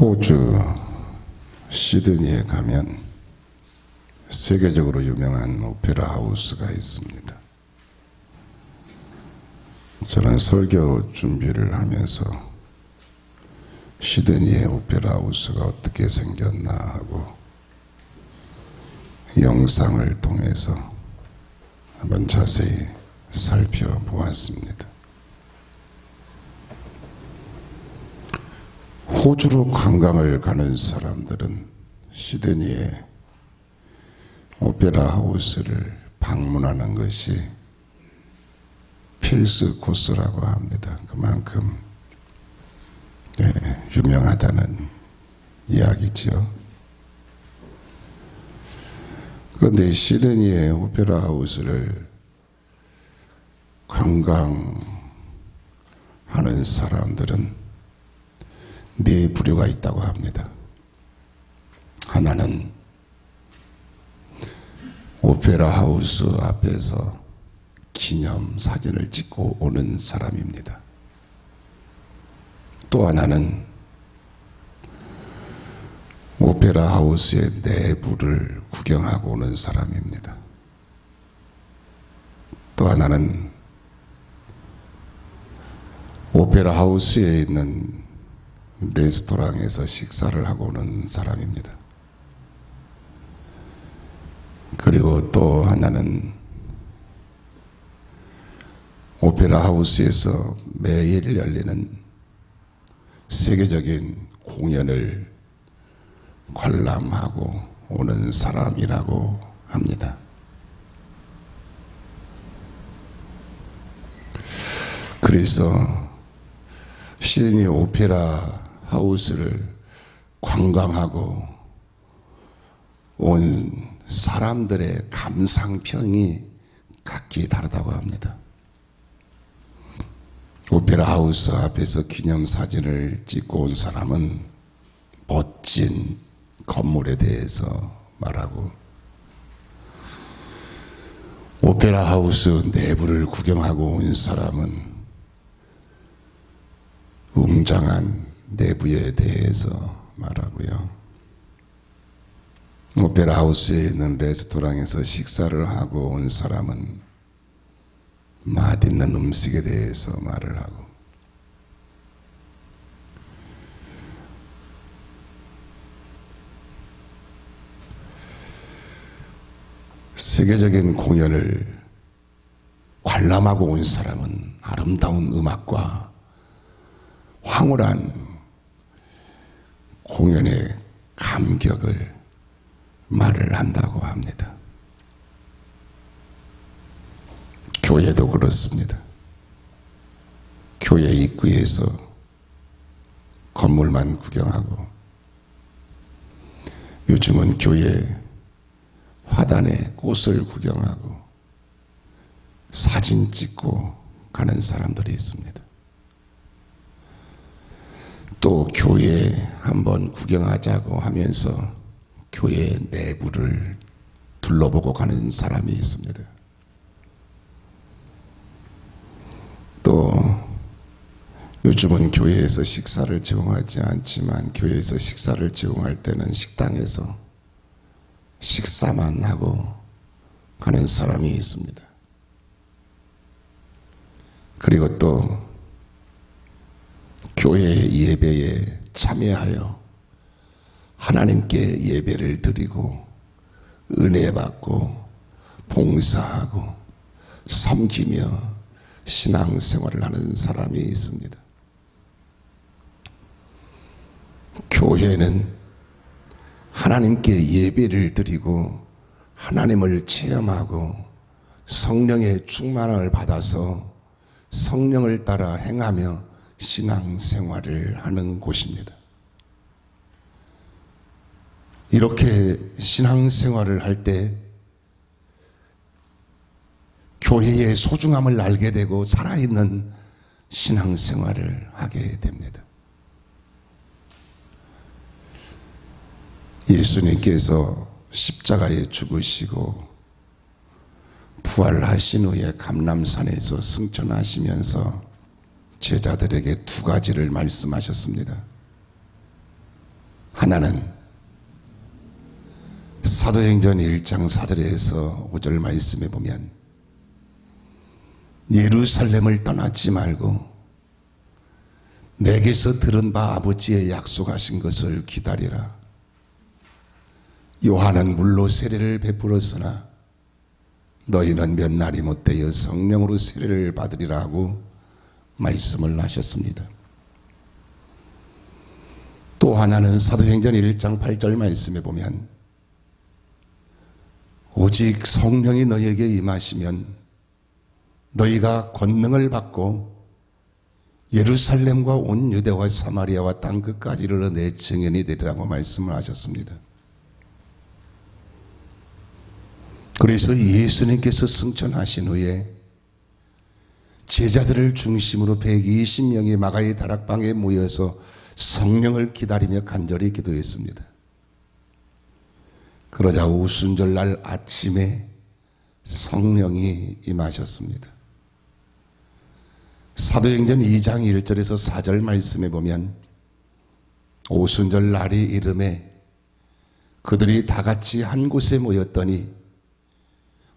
호주 시드니에 가면 세계적으로 유명한 오페라 하우스가 있습니다. 저는 설교 준비를 하면서 시드니의 오페라 하우스가 어떻게 생겼나 하고 영상을 통해서 한번 자세히 살펴보았습니다. 호주로 관광을 가는 사람들은 시드니의 오페라 하우스를 방문하는 것이 필수 코스라고 합니다. 그만큼 네, 유명하다는 이야기지요. 그런데 시드니의 오페라 하우스를 관광하는 사람들은 네 부류가 있다고 합니다. 하나는 오페라 하우스 앞에서 기념 사진을 찍고 오는 사람입니다. 또 하나는 오페라 하우스의 내부를 구경하고 오는 사람입니다. 또 하나는 오페라 하우스에 있는 레스토랑에서 식사를 하고 오는 사람입니다. 그리고 또 하나는 오페라 하우스에서 매일 열리는 세계적인 공연을 관람하고 오는 사람이라고 합니다. 그래서 시드니 오페라 하우스를 관광하고 온 사람들의 감상평이 각기 다르다고 합니다. 오페라 하우스 앞에서 기념 사진을 찍고 온 사람은 멋진 건물에 대해서 말하고 오페라 하우스 내부를 구경하고 온 사람은 웅장한 내부에 대해서 말하고요. 오페라 하우스에 있는 레스토랑에서 식사를 하고 온 사람은 맛있는 음식에 대해서 말을 하고 세계적인 공연을 관람하고 온 사람은 아름다운 음악과 황홀한 공연의 감격을 말을 한다고 합니다. 교회도 그렇습니다. 교회 입구에서 건물만 구경하고 요즘은 교회 화단에 꽃을 구경하고 사진 찍고 가는 사람들이 있습니다. 또 교회 한번 구경하자고 하면서 교회 내부를 둘러보고 가는 사람이 있습니다. 또 요즘은 교회에서 식사를 제공하지 않지만 교회에서 식사를 제공할 때는 식당에서 식사만 하고 가는 사람이 있습니다. 그리고 또 교회 예배에 참여하여 하나님께 예배를 드리고 은혜 받고 봉사하고 섬기며 신앙생활을 하는 사람이 있습니다. 교회는 하나님께 예배를 드리고 하나님을 체험하고 성령의 충만을 받아서 성령을 따라 행하며 신앙생활을 하는 곳입니다. 이렇게 신앙생활을 할 때 교회의 소중함을 알게 되고 살아있는 신앙생활을 하게 됩니다. 예수님께서 십자가에 죽으시고 부활하신 후에 감람산에서 승천하시면서 제자들에게 두 가지를 말씀하셨습니다. 하나는 사도행전 1장 4절에서 5절 말씀에 보면 예루살렘을 떠나지 말고 내게서 들은 바 아버지의 약속하신 것을 기다리라. 요한은 물로 세례를 베풀었으나 너희는 몇 날이 못되어 성령으로 세례를 받으리라 하고 말씀을 하셨습니다. 또 하나는 사도행전 1장 8절 말씀에 보면 오직 성령이 너희에게 임하시면 너희가 권능을 받고 예루살렘과 온 유대와 사마리아와 땅 끝까지 이르러 내 증인이 되리라고 말씀을 하셨습니다. 그래서 예수님께서 승천하신 후에 제자들을 중심으로 120명이 마가의 다락방에 모여서 성령을 기다리며 간절히 기도했습니다. 그러자 우순절 날 아침에 성령이 임하셨습니다. 사도행전 2장 1절에서 4절 말씀에 보면 오순절 날이 이름에 그들이 다 같이 한 곳에 모였더니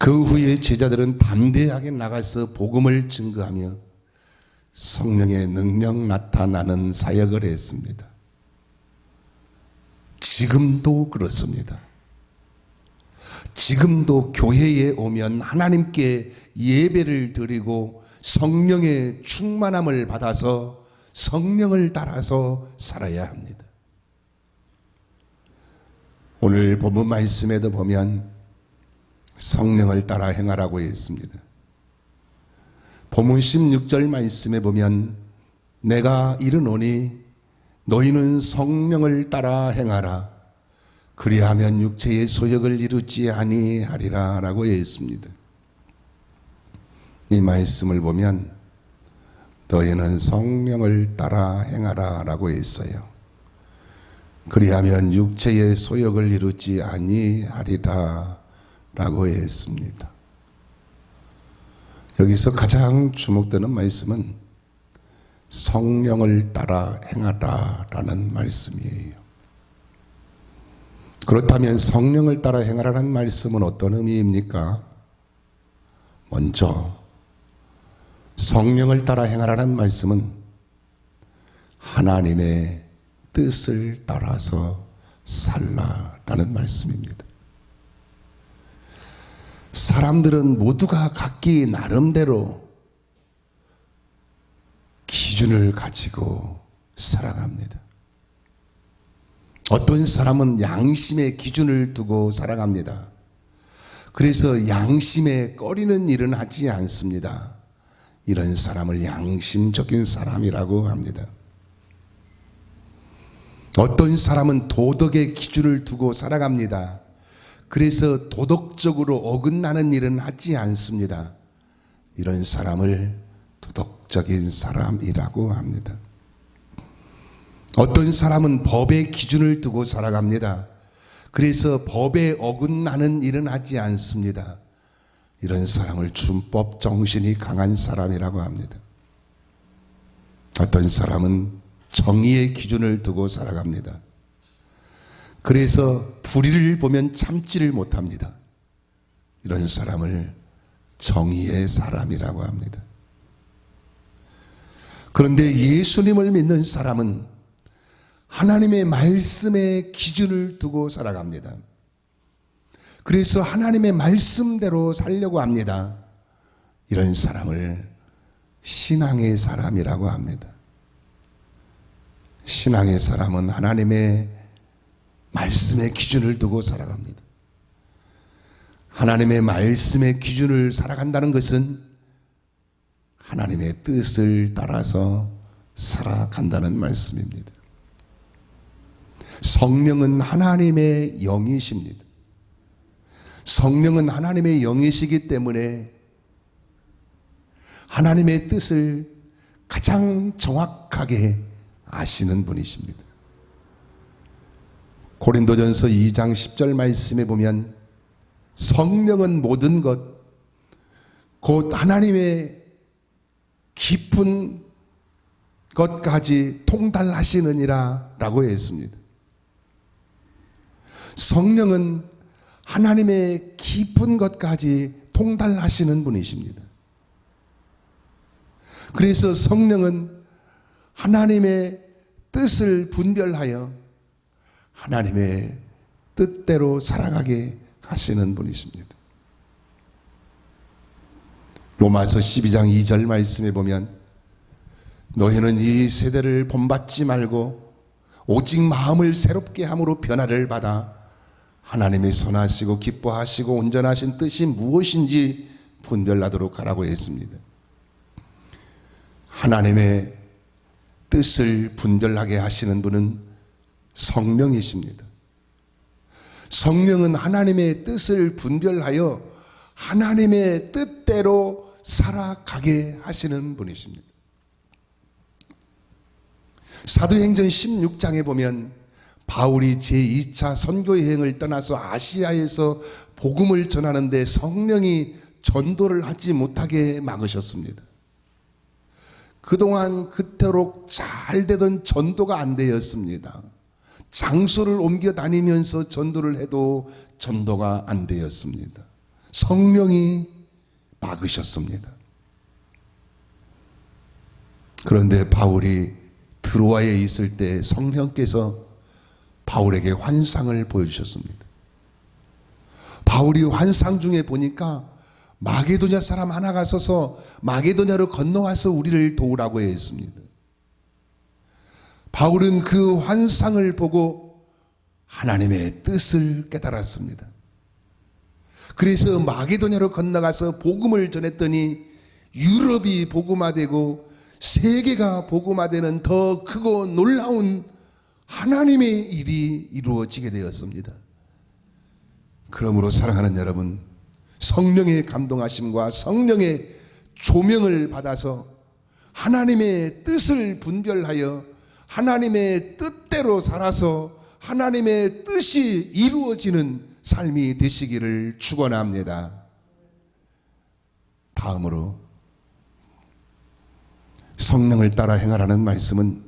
그 후에 제자들은 담대하게 나가서 복음을 증거하며 성령의 능력 나타나는 사역을 했습니다. 지금도 그렇습니다. 지금도 교회에 오면 하나님께 예배를 드리고 성령의 충만함을 받아서 성령을 따라서 살아야 합니다. 오늘 본문 말씀에도 보면 성령을 따라 행하라고 했습니다. 본문 16절 말씀에 보면 내가 이르노니 너희는 성령을 따라 행하라. 그리하면 육체의 소욕을 이루지 아니하리라 라고 했습니다. 이 말씀을 보면 너희는 성령을 따라 행하라 라고 했어요. 그리하면 육체의 소욕을 이루지 아니하리라 라고 했습니다. 여기서 가장 주목되는 말씀은 성령을 따라 행하라 라는 말씀이에요. 그렇다면 성령을 따라 행하라는 말씀은 어떤 의미입니까? 먼저 성령을 따라 행하라는 말씀은 하나님의 뜻을 따라서 살라라는 말씀입니다. 사람들은 모두가 각기 나름대로 기준을 가지고 살아갑니다. 어떤 사람은 양심의 기준을 두고 살아갑니다. 그래서 양심에 꺼리는 일은 하지 않습니다. 이런 사람을 양심적인 사람이라고 합니다. 어떤 사람은 도덕의 기준을 두고 살아갑니다. 그래서 도덕적으로 어긋나는 일은 하지 않습니다. 이런 사람을 도덕적인 사람이라고 합니다. 어떤 사람은 법의 기준을 두고 살아갑니다. 그래서 법에 어긋나는 일은 하지 않습니다. 이런 사람을 준법 정신이 강한 사람이라고 합니다. 어떤 사람은 정의의 기준을 두고 살아갑니다. 그래서 불의를 보면 참지를 못합니다. 이런 사람을 정의의 사람이라고 합니다. 그런데 예수님을 믿는 사람은 하나님의 말씀의 기준을 두고 살아갑니다. 그래서 하나님의 말씀대로 살려고 합니다. 이런 사람을 신앙의 사람이라고 합니다. 신앙의 사람은 하나님의 말씀의 기준을 두고 살아갑니다. 하나님의 말씀의 기준을 살아간다는 것은 하나님의 뜻을 따라서 살아간다는 말씀입니다. 성령은 하나님의 영이십니다. 성령은 하나님의 영이시기 때문에 하나님의 뜻을 가장 정확하게 아시는 분이십니다. 고린도전서 2장 10절 말씀에 보면 성령은 모든 것, 곧 하나님의 깊은 것까지 통달하시느니라 라고 했습니다. 성령은 하나님의 깊은 것까지 통달하시는 분이십니다. 그래서 성령은 하나님의 뜻을 분별하여 하나님의 뜻대로 살아가게 하시는 분이십니다. 로마서 12장 2절 말씀에 보면 너희는 이 세대를 본받지 말고 오직 마음을 새롭게 함으로 변화를 받아 하나님의 선하시고 기뻐하시고 온전하신 뜻이 무엇인지 분별하도록 하라고 했습니다. 하나님의 뜻을 분별하게 하시는 분은 성령이십니다. 성령은 하나님의 뜻을 분별하여 하나님의 뜻대로 살아가게 하시는 분이십니다. 사도행전 16장에 보면 바울이 제2차 선교 여행을 떠나서 아시아에서 복음을 전하는데 성령이 전도를 하지 못하게 막으셨습니다. 그동안 그토록 잘 되던 전도가 안 되었습니다. 장소를 옮겨 다니면서 전도를 해도 전도가 안 되었습니다. 성령이 막으셨습니다. 그런데 바울이 드로아에 있을 때 성령께서 바울에게 환상을 보여주셨습니다. 바울이 환상 중에 보니까 마게도냐 사람 하나가 서서 마게도냐로 건너와서 우리를 도우라고 했습니다. 바울은 그 환상을 보고 하나님의 뜻을 깨달았습니다. 그래서 마게도냐로 건너가서 복음을 전했더니 유럽이 복음화되고 세계가 복음화되는 더 크고 놀라운 하나님의 일이 이루어지게 되었습니다. 그러므로 사랑하는 여러분, 성령의 감동하심과 성령의 조명을 받아서 하나님의 뜻을 분별하여 하나님의 뜻대로 살아서 하나님의 뜻이 이루어지는 삶이 되시기를 축원합니다. 다음으로 성령을 따라 행하라는 말씀은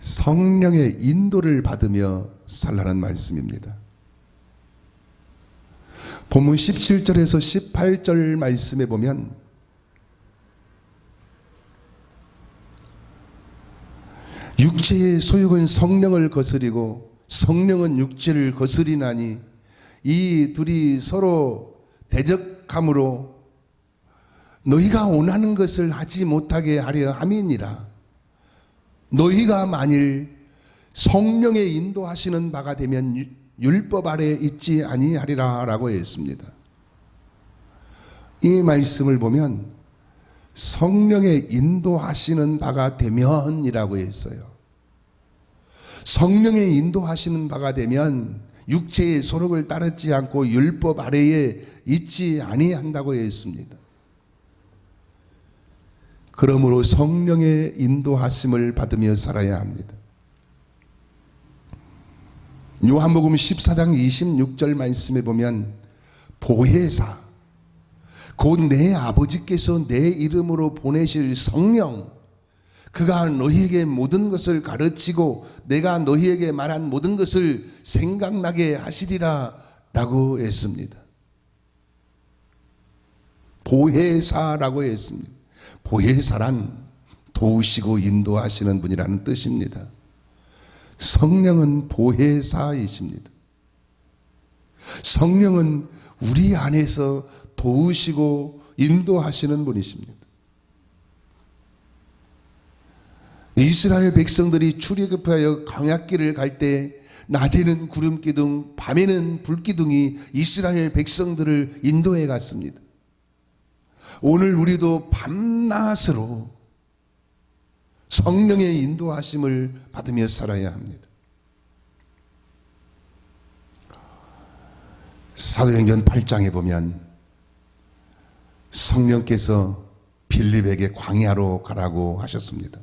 성령의 인도를 받으며 살라는 말씀입니다. 본문 17절에서 18절 말씀에 보면 육체의 소욕은 성령을 거스리고 성령은 육체를 거스리나니 이 둘이 서로 대적함으로 너희가 원하는 것을 하지 못하게 하려 함이니라. 너희가 만일 성령의 인도하시는 바가 되면 율법 아래 있지 아니하리라라고 했습니다. 이 말씀을 보면 성령의 인도하시는 바가 되면이라고 했어요. 성령의 인도하시는 바가 되면 육체의 소록을 따르지 않고 율법 아래에 있지 아니한다고 했습니다. 그러므로 성령의 인도하심을 받으며 살아야 합니다. 요한복음 14장 26절 말씀에 보면 보혜사 곧 내 아버지께서 내 이름으로 보내실 성령 그가 너희에게 모든 것을 가르치고 내가 너희에게 말한 모든 것을 생각나게 하시리라 라고 했습니다. 보혜사라고 했습니다. 보혜사란 도우시고 인도하시는 분이라는 뜻입니다. 성령은 보혜사이십니다. 성령은 우리 안에서 도우시고 인도하시는 분이십니다. 이스라엘 백성들이 출애굽하여 광약길을 갈 때 낮에는 구름 기둥, 밤에는 불 기둥이 이스라엘 백성들을 인도해 갔습니다. 오늘 우리도 밤낮으로 성령의 인도하심을 받으며 살아야 합니다. 사도행전 8장에 보면 성령께서 빌립에게 광야로 가라고 하셨습니다.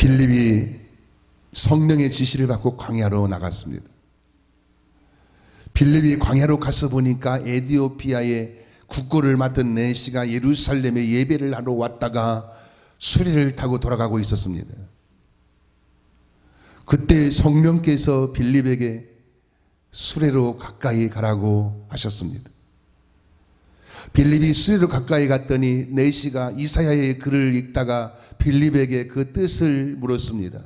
빌립이 성령의 지시를 받고 광야로 나갔습니다. 빌립이 광야로 가서 보니까 에디오피아의 국고를 맡은 네시가 예루살렘에 예배를 하러 왔다가 수레를 타고 돌아가고 있었습니다. 그때 성령께서 빌립에게 수레로 가까이 가라고 하셨습니다. 빌립이 수레로 가까이 갔더니 네시가 이사야의 글을 읽다가 빌립에게 그 뜻을 물었습니다.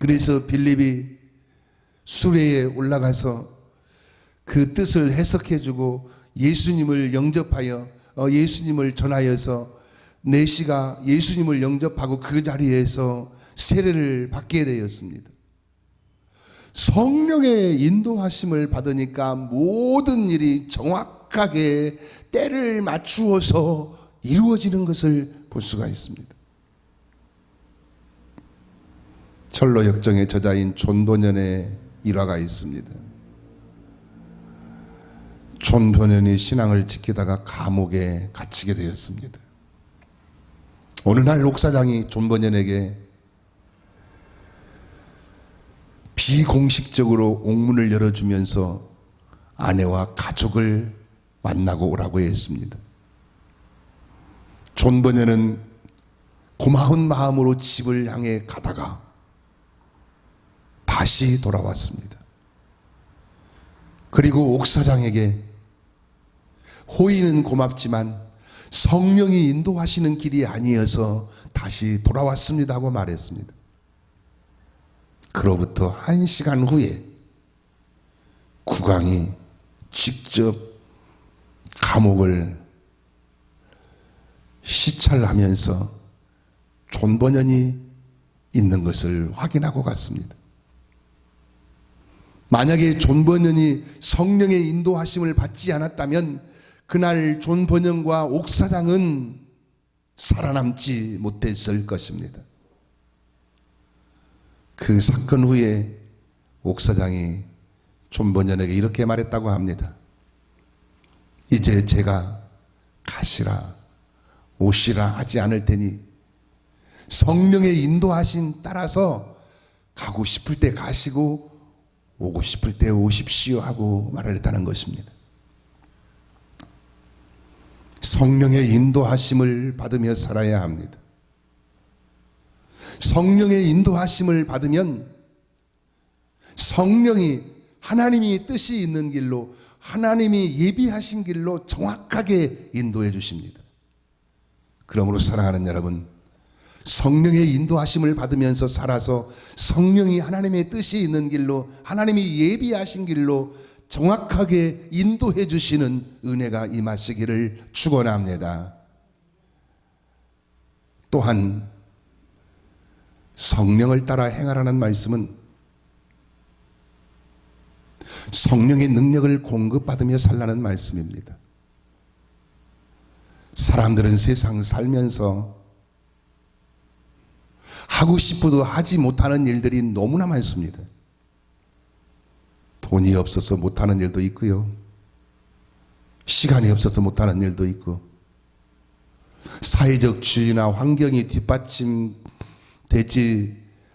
그래서 빌립이 수레에 올라가서 그 뜻을 해석해주고 예수님을 영접하여 어, 예수님을 전하여서 네시가 예수님을 영접하고 그 자리에서 세례를 받게 되었습니다. 성령의 인도하심을 받으니까 모든 일이 정확 하게 때를 맞추어서 이루어지는 것을 볼 수가 있습니다. 철로 역정의 저자인 존도년의 일화가 있습니다. 존도년이 신앙을 지키다가 감옥에 갇히게 되었습니다. 어느 날 옥사장이 존버년에게 비공식적으로 옥문을 열어주면서 아내와 가족을 만나고 오라고 했습니다. 존버년은 고마운 마음으로 집을 향해 가다가 다시 돌아왔습니다. 그리고 옥사장에게 호의는 고맙지만 성령이 인도하시는 길이 아니어서 다시 돌아왔습니다 하고 말했습니다. 그로부터 한 시간 후에 국왕이 직접 감옥을 시찰하면서 존버년이 있는 것을 확인하고 갔습니다. 만약에 존버년이 성령의 인도하심을 받지 않았다면 그날 존버년과 옥사장은 살아남지 못했을 것입니다. 그 사건 후에 옥사장이 존버년에게 이렇게 말했다고 합니다. 이제 제가 가시라, 오시라 하지 않을 테니 성령의 인도하심 따라서 가고 싶을 때 가시고 오고 싶을 때 오십시오 하고 말을 했다는 것입니다. 성령의 인도하심을 받으며 살아야 합니다. 성령의 인도하심을 받으면 성령이 하나님이 뜻이 있는 길로 하나님이 예비하신 길로 정확하게 인도해 주십니다. 그러므로 사랑하는 여러분, 성령의 인도하심을 받으면서 살아서 성령이 하나님의 뜻이 있는 길로 하나님이 예비하신 길로 정확하게 인도해 주시는 은혜가 임하시기를 축원합니다. 또한 성령을 따라 행하라는 말씀은 성령의 능력을 공급받으며 살라는 말씀입니다. 사람들은 세상 살면서 하고 싶어도 하지 못하는 일들이 너무나 많습니다. 돈이 없어서 못하는 일도 있고요. 시간이 없어서 못하는 일도 있고, 사회적 주의나 환경이 뒷받침되지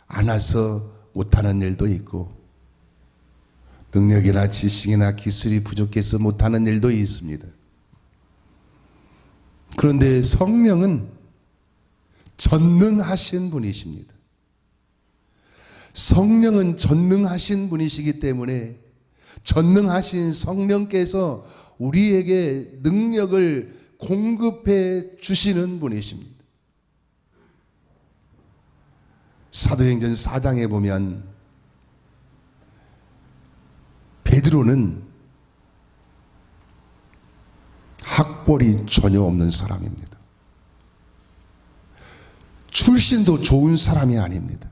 않아서 못하는 일도 있고, 능력이나 지식이나 기술이 부족해서 못하는 일도 있습니다. 그런데 성령은 전능하신 분이십니다. 성령은 전능하신 분이시기 때문에 전능하신 성령께서 우리에게 능력을 공급해 주시는 분이십니다. 사도행전 4장에 보면 베드로는 학벌이 전혀 없는 사람입니다. 출신도 좋은 사람이 아닙니다.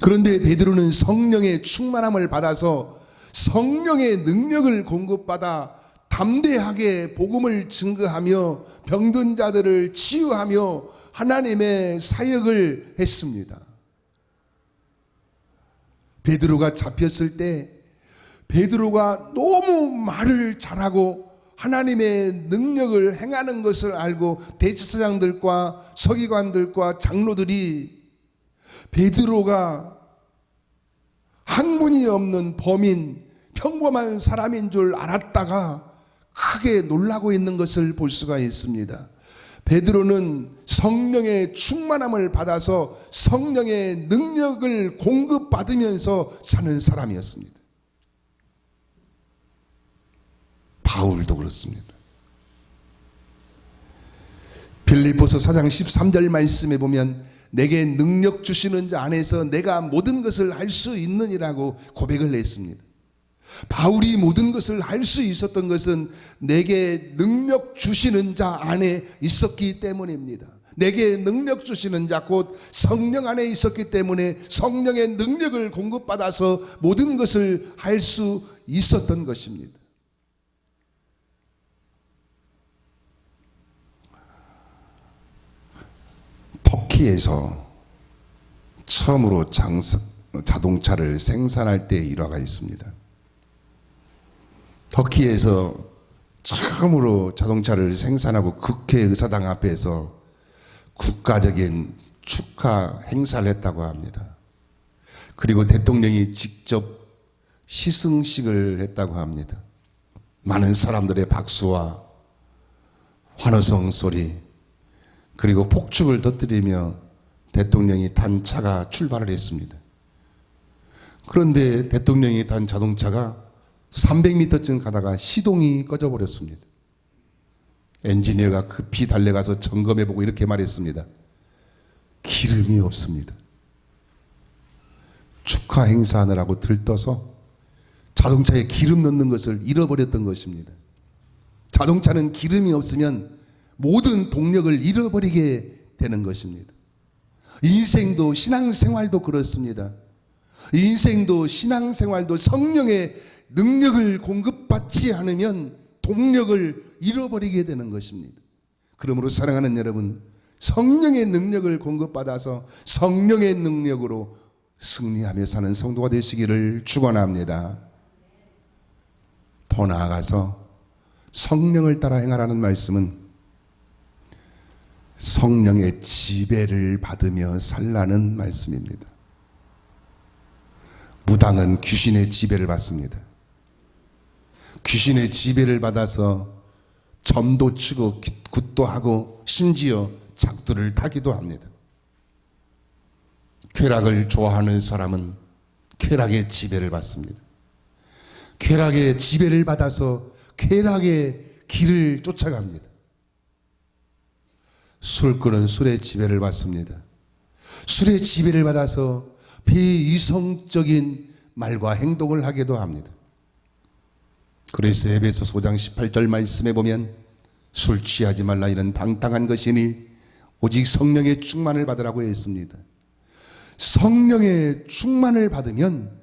그런데 베드로는 성령의 충만함을 받아서 성령의 능력을 공급받아 담대하게 복음을 증거하며 병든 자들을 치유하며 하나님의 사역을 했습니다. 베드로가 잡혔을 때 베드로가 너무 말을 잘하고 하나님의 능력을 행하는 것을 알고 대제사장들과 서기관들과 장로들이 베드로가 학문이 없는 범인 평범한 사람인 줄 알았다가 크게 놀라고 있는 것을 볼 수가 있습니다. 베드로는 성령의 충만함을 받아서 성령의 능력을 공급받으면서 사는 사람이었습니다. 바울도 그렇습니다. 빌립보서 4장 13절 말씀에 보면 내게 능력 주시는 자 안에서 내가 모든 것을 할 수 있느니라고 고백을 했습니다. 바울이 모든 것을 할수 있었던 것은 내게 능력 주시는 자 안에 있었기 때문입니다. 내게 능력 주시는 자 곧 성령 안에 있었기 때문에 성령의 능력을 공급받아서 모든 것을 할 수 있었던 것입니다. 터키에서 처음으로 장사, 자동차를 생산할 때 일화가 있습니다. 터키에서 처음으로 자동차를 생산하고 국회 의사당 앞에서 국가적인 축하 행사를 했다고 합니다. 그리고 대통령이 직접 시승식을 했다고 합니다. 많은 사람들의 박수와 환호성 소리, 그리고 폭죽을 터뜨리며 대통령이 탄 차가 출발을 했습니다. 그런데 대통령이 탄 자동차가 300m쯤 가다가 시동이 꺼져버렸습니다. 엔지니어가 급히 달려가서 점검해보고 이렇게 말했습니다. 기름이 없습니다. 축하 행사하느라고 들떠서 자동차에 기름 넣는 것을 잃어버렸던 것입니다. 자동차는 기름이 없으면 모든 동력을 잃어버리게 되는 것입니다. 인생도 신앙생활도 그렇습니다. 인생도 신앙생활도 성령의 능력을 공급받지 않으면 동력을 잃어버리게 되는 것입니다. 그러므로 사랑하는 여러분, 성령의 능력을 공급받아서 성령의 능력으로 승리하며 사는 성도가 되시기를 축원합니다. 더 나아가서 성령을 따라 행하라는 말씀은 성령의 지배를 받으며 살라는 말씀입니다. 무당은 귀신의 지배를 받습니다. 귀신의 지배를 받아서 점도 치고 굿도 하고 심지어 작두를 타기도 합니다. 쾌락을 좋아하는 사람은 쾌락의 지배를 받습니다. 쾌락의 지배를 받아서 쾌락의 길을 쫓아갑니다. 술꾼은 술의 지배를 받습니다. 술의 지배를 받아서 비이성적인 말과 행동을 하기도 합니다. 그래서 에베소 소장 18절 말씀에 보면 술 취하지 말라 이는 방탕한 것이니 오직 성령의 충만을 받으라고 했습니다. 성령의 충만을 받으면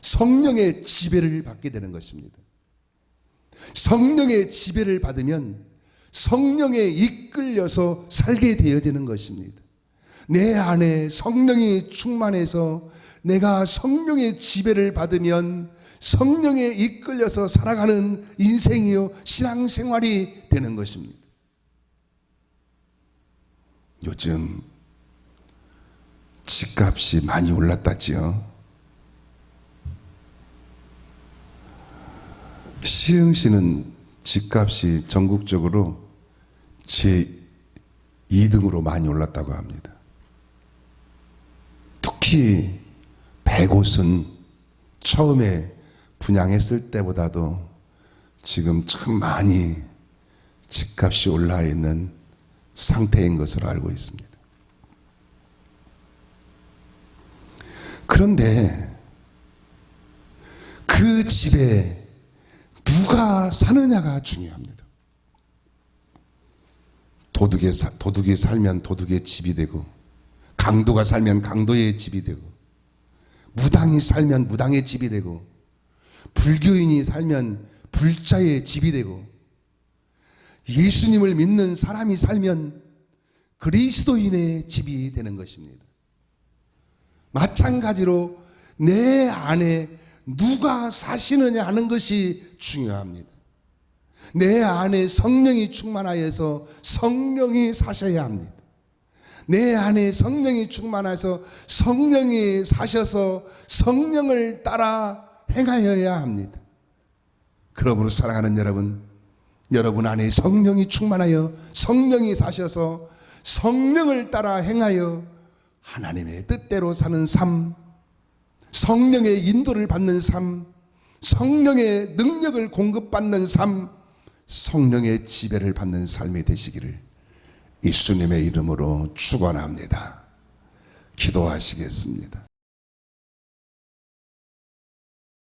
성령의 지배를 받게 되는 것입니다. 성령의 지배를 받으면 성령에 이끌려서 살게 되어지는 것입니다. 내 안에 성령이 충만해서 내가 성령의 지배를 받으면 성령에 이끌려서 살아가는 인생이요 신앙생활이 되는 것입니다. 요즘 집값이 많이 올랐다지요. 시흥시는 집값이 전국적으로 제 2등으로 많이 올랐다고 합니다. 특히 100옷은 처음에 분양했을 때보다도 지금 참 많이 집값이 올라 있는 상태인 것으로 알고 있습니다. 그런데 그 집에 누가 사느냐가 중요합니다. 도둑에 사, 도둑이 살면 도둑의 집이 되고 강도가 살면 강도의 집이 되고 무당이 살면 무당의 집이 되고 불교인이 살면 불자의 집이 되고 예수님을 믿는 사람이 살면 그리스도인의 집이 되는 것입니다. 마찬가지로 내 안에 누가 사시느냐 하는 것이 중요합니다. 내 안에 성령이 충만하여서 성령이 사셔야 합니다. 내 안에 성령이 충만해서 성령이 사셔서 성령을 따라 행하여야 합니다. 그러므로 사랑하는 여러분, 여러분 안에 성령이 충만하여 성령이 사셔서 성령을 따라 행하여 하나님의 뜻대로 사는 삶, 성령의 인도를 받는 삶, 성령의 능력을 공급받는 삶, 성령의 지배를 받는 삶이 되시기를 예수님의 이름으로 축원합니다. 기도하시겠습니다.